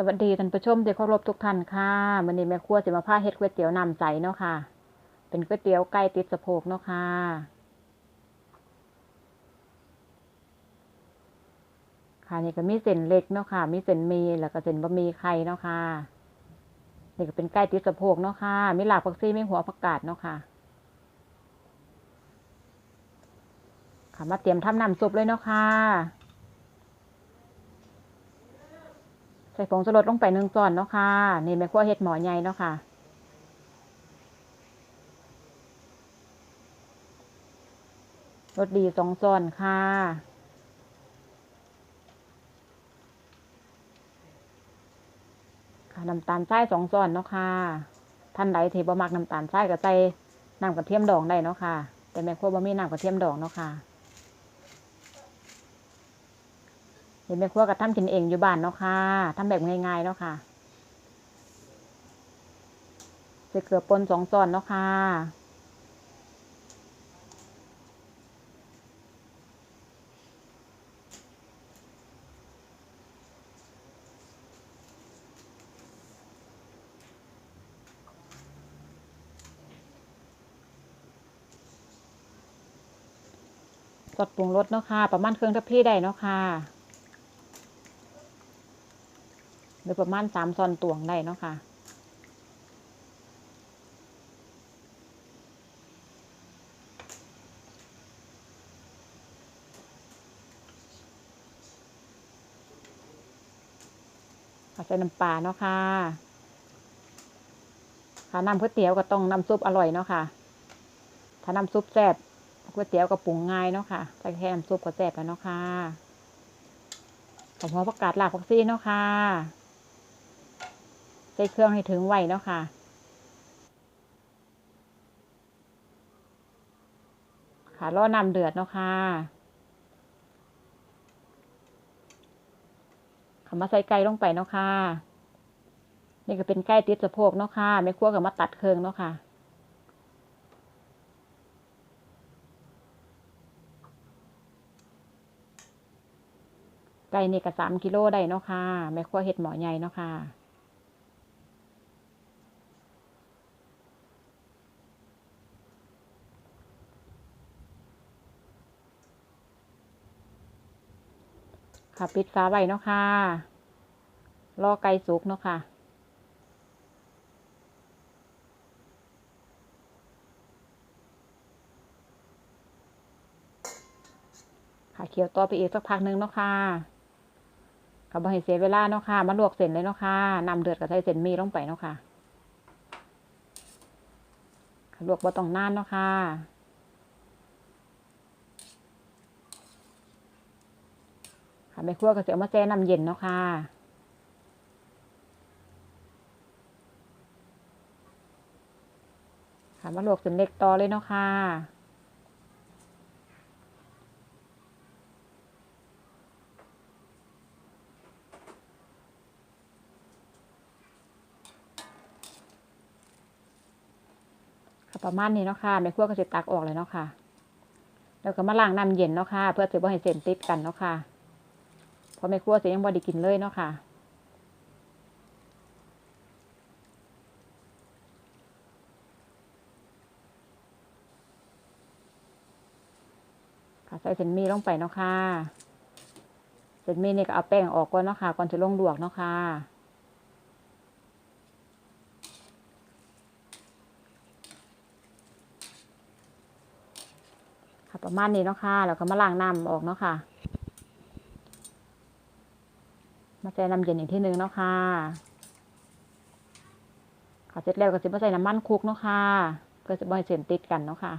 สวัสดีท่านผู้ชมที่เคารพทุกท่านค่ะมื้อนี้แม่ครัวสิมาพาเฮ็ดก๋วยเตี๋ยวน้ำใสเนาะค่ะ เป็นก๋วยเตี๋ยวไก่ติดสะโพกเนาะค่ะ ค่ะนี่ก็มีเส้นเล็กเนาะค่ะ มีเส้นมีแล้วก็เส้นบะหมี่ไข่เนาะค่ะนี่ก็เป็นไก่ติดสะโพกเนาะค่ะ มีหลากผักชีมีหัวผักกาดเนาะค่ะ ค่ะมาเตรียมทำน้ำซุปเลยเนาะค่ะ ใส่ผงชูรสลงไปหนึ่งช้อนเนาะค่ะนี่แม่ครัวเฮ็ดหมอใหญ่เนาะค่ะรสดีสองช้อนค่ะค่ะน้ำตาลทรายสองช้อนเนาะค่ะท่านใดที่บ่มักน้ำตาลทรายก็ใส่น้ำกระเทียมดองได้เนาะค่ะ แต่แม่ครัวบ่มีน้ำกระเทียมดองเนาะค่ะ เห็นแม่ครัวก็ทำกินเองอยู่บ้านเนาะค่ะทำแบบง่ายๆเนาะค่ะใส่เกลือป่นสองช้อนเนาะค่ะสดปรุงรสเนาะค่ะ ประมาณเครื่องทัพพี่ได้เนาะค่ะ หรือประมาณสามซอนตวงได้เนาะค่ะค่ะ ใส่น้ำปลาเนาะค่ะ ค่ะน้ำก๋วยเตี๋ยวก็ต้องน้ำซุปอร่อยเนาะค่ะ ถ้าน้ำซุปแซ่บก๋วยเตี๋ยวก็ปรุงง่ายเนาะค่ะใส่แค่น้ำซุปก็แซ่บแล้วเนาะค่ะผมพอประกาศลากผักซี่เนาะค่ะ ใส่เครื่องให้ถึงไวเนาะค่ะ ค่ะรอน้ำเดือดเนาะค่ะขามาใส่ไก่ลงไปเนาะค่ะ นี่ก็เป็นไก่ติดสะโพกเนาะค่ะไม่คั่วกับมาตัดเครื่องเนาะค่ะ ไก่นี่ก็สามกิโลได้เนาะค่ะแม่ครัวเห็ดหมอใหญ่เนาะค่ะ ค่ะ ปิดฝาไว้เนาะค่ะ รอไก่สุกเนาะค่ะ ค่ะเคี่ยวต่อไปอีกสักพักหนึงเนาะค่ะกับบ่ให้เสียเวลาเนาะค่ะ มาลวกเส้นเลยเนาะค่ะนำเดือดกับใส่เส้นมีลงไปเนาะค่ะค่ะลวกบ่ต้องนานเนาะค่ะ ค่ะแม่ครัวก็จะเอามาแช่น้ำเย็นเนาะค่ะค่ะมาลวกเส้นเล็กต่อเลยเนาะค่ะค่ะประมาณนี้เนาะค่ะแม่ครัวก็จะตักออกเลยเนาะค่ะ แล้วก็มาล้างน้ำเย็นเนาะค่ะ เพื่อจะบ่ให้เส้นติดกันเนาะค่ะ พราะแม่ครัวเสิยังบ่ได้กินเลยเนาะค่ะค่ะใส่เส้นมีลงไปเนาะค่ะเส้นมีนี่ก็เอาแป้งออกก่อนเนาะค่ะก่อนจะลงลวกเนาะค่ะค่ะประมาณนี้เนาะค่ะแล้วก็มาล้างน้ำออกเนาะค่ะ ใส่น้ำเย็นอีกทีหนึ่งเนาะค่ะขอเสร็จแล้วก็สิมาใส่น้ำมันคุกเนาะค่ะเพื่อจะบ่ให้เส้นติดกันเนาะค่ะ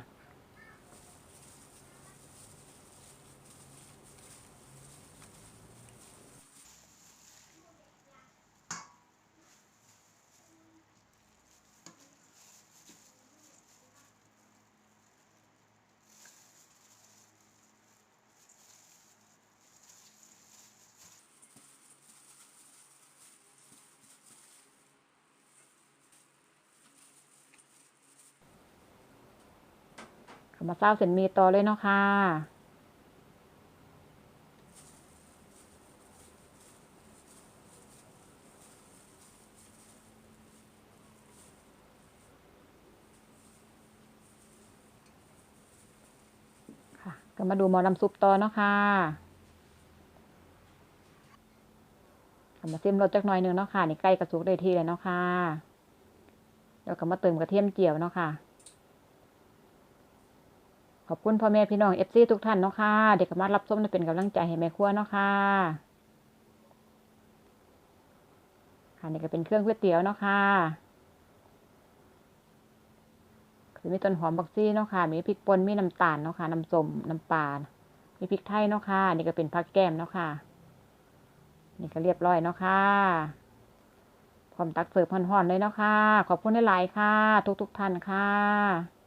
มาเศร้าเส้นมีต่อเลยเนาะค่ะก็มาดูหมอลำซุปต่อเนาะค่ะมาเส้มรสจักหน่อยหนึ่งเนาะค่ะ นี่ใกล้กระสุกได้ที่เลยเนาะค่ะ แล้วก็มาเติมกระเทียมเจียวเนาะค่ะ ขอบคุณพ่อแม่พี่น้องเอฟซีทุกท่านเนาะค่ะ เด็กก็มารับส้มเป็นกำลังใจให้แม่ครัวเนาะค่ะค่ะนี่ก็เป็นเครื่องก๋วยเตี๋ยวเนาะค่ะก็มีต้นหอมบักซี่เนาะค่ะ มีพริกป่นมีน้ำตาลเนาะค่ะ น้ำส้มน้ำปลา มีพริกไทยเนาะค่ะ นี่ก็เป็นผักแก้มเนาะค่ะ นี่ก็เรียบร้อยเนาะค่ะ พร้อมตักเสิร์ฟห่อนๆเลยเนาะค่ะ ขอบคุณหลายๆค่ะ ทุกๆท่านค่ะ